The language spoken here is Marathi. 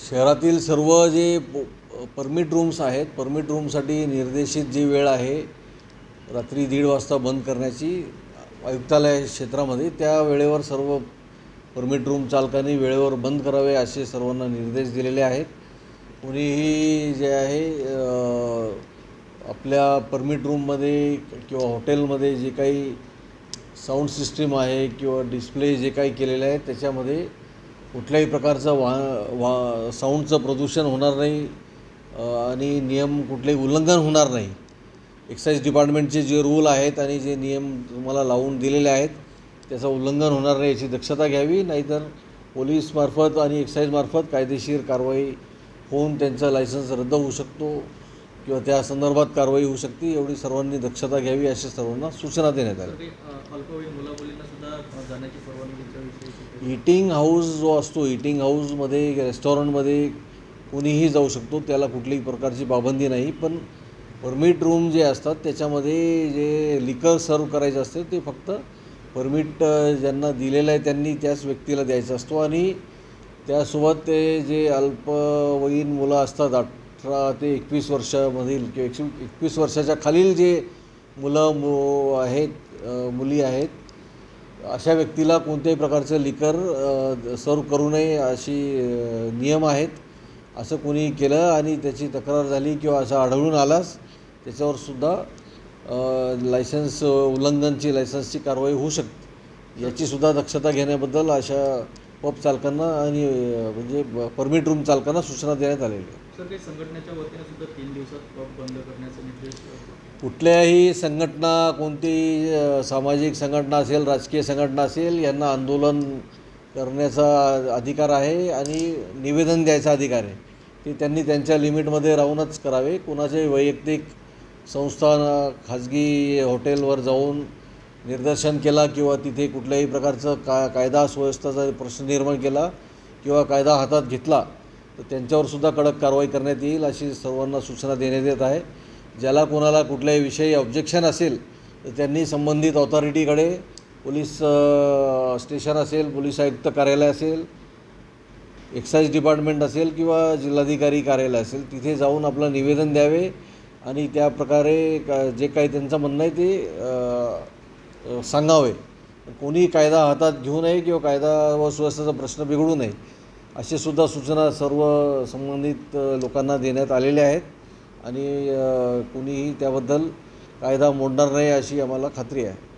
शहरातील सर्व जे परमिट रूम्स आहेत परमिट रूमसाठी निर्देशित जी वेळ आहे रात्री दीड वाजता बंद करण्याची आयुक्तालय क्षेत्रामध्ये त्या वेळेवर सर्व परमिट रूम चालकांनी वेळेवर बंद करावे असे सर्वांना निर्देश दिलेले आहेत. कुणीही जे आहे आपल्या परमिट रूममध्ये किंवा हॉटेलमध्ये जे काही साऊंड सिस्टीम आहे किंवा डिस्प्ले जे काही केलेलं आहे त्याच्यामध्ये कुठल्याही प्रकारचं वा वा साऊंडचं प्रदूषण होणार नाही आणि नियम कुठलेही उल्लंघन होणार नाही. एक्साईज डिपार्टमेंटचे जे रूल आहेत आणि जे नियम तुम्हाला लावून दिलेले आहेत त्याचं उल्लंघन होणार नाही याची दक्षता घ्यावी नाहीतर पोलीसमार्फत आणि एक्साईजमार्फत कायदेशीर कारवाई होऊन त्यांचा लायसन्स रद्द होऊ शकतो. किंवा त्या संदर्भात कारवाई होऊ शकते एवढी सर्वांनी दक्षता घ्यावी अशा सर्वांना सूचना देण्यात आल्या इटिंग हाऊस जो असतो इटिंग हाऊसमध्ये रेस्टॉरंटमध्ये कोणीही जाऊ शकतो त्याला कुठल्याही प्रकारची पाबंदी नाही. पण परमिट रूम जे असतात त्याच्यामध्ये जे लिकर सर्व करायचं असते ते फक्त परमिट ज्यांना दिलेलं आहे त्यांनी त्याच व्यक्तीला द्यायचा असतो. आणि त्यासोबत ते जे अल्पवयीन मुलं असतात अठरा ते एकवीस वर्षामधील किंवा एकशे एकवीस वर्षाच्या खालील जे मुलं मु आहेत मुली आहेत अशा व्यक्तीला कोणत्याही प्रकारचं लिकर सर्व करू नये अशी नियम आहेत. असं कोणी केलं आणि त्याची तक्रार झाली किंवा असं आढळून आलास त्याच्यावर सुद्धा लायसन्स उल्लंघनची लायसन्सची कारवाई होऊ शकते. याची सुद्धा दक्षता घेण्याबद्दल अशा पब चालकांना आणि म्हणजे परमिट रूम चालकांना सूचना देण्यात आलेल्या आहेत सर काही संघटनेच्या वतीने सुद्धा तीन दिवसात पब बंद करण्याचे निर्देश अ, कुठल्याही संघटना कोणतीही अ, सामाजिक संघटना असेल राजकीय संघटना असेल यांना आंदोलन करण्याचा अधिकार आहे आणि निवेदन द्यायचा अधिकार आहे. ते त्यांनी त्यांच्या लिमिटमध्ये राहूनच करावे. कोणाचे वैयक्तिक संस्थान खाजगी हॉटेलवर जाऊन निदर्शन केला किंवा तिथे कुठल्याही प्रकारचं का कायदा सुव्यवस्थाचा प्रश्न निर्माण केला किंवा कायदा हातात घेतला तर त्यांच्यावरसुद्धा कडक कारवाई करण्यात येईल अशी सर्वांना सूचना देण्यात येत आहे. ज्याला कोणाला कुठल्याही विषयी ऑब्जेक्शन असेल तर त्यांनी संबंधित ऑथॉरिटीकडे पोलीस स्टेशन असेल पोलीस आयुक्त कार्यालय असेल एक्साईज डिपार्टमेंट असेल किंवा जिल्हाधिकारी कार्यालय असेल तिथे जाऊन आपलं निवेदन द्यावे आणि त्या प्रकारे का जे काही त्यांचं म्हणणं आहे ते सांगावे. कोणी कायदा हातात घेऊ नये किंवा कायदा व सुव्यवस्थेचा प्रश्न बिघडू नये अशी सुद्धा सूचना सर्व संबंधित लोकांना देण्यात आलेल्या आहेत. आणि कुणीही कोणीही त्याबद्दल कायदा मोडणार नाही अशी आम्हाला खात्री आहे.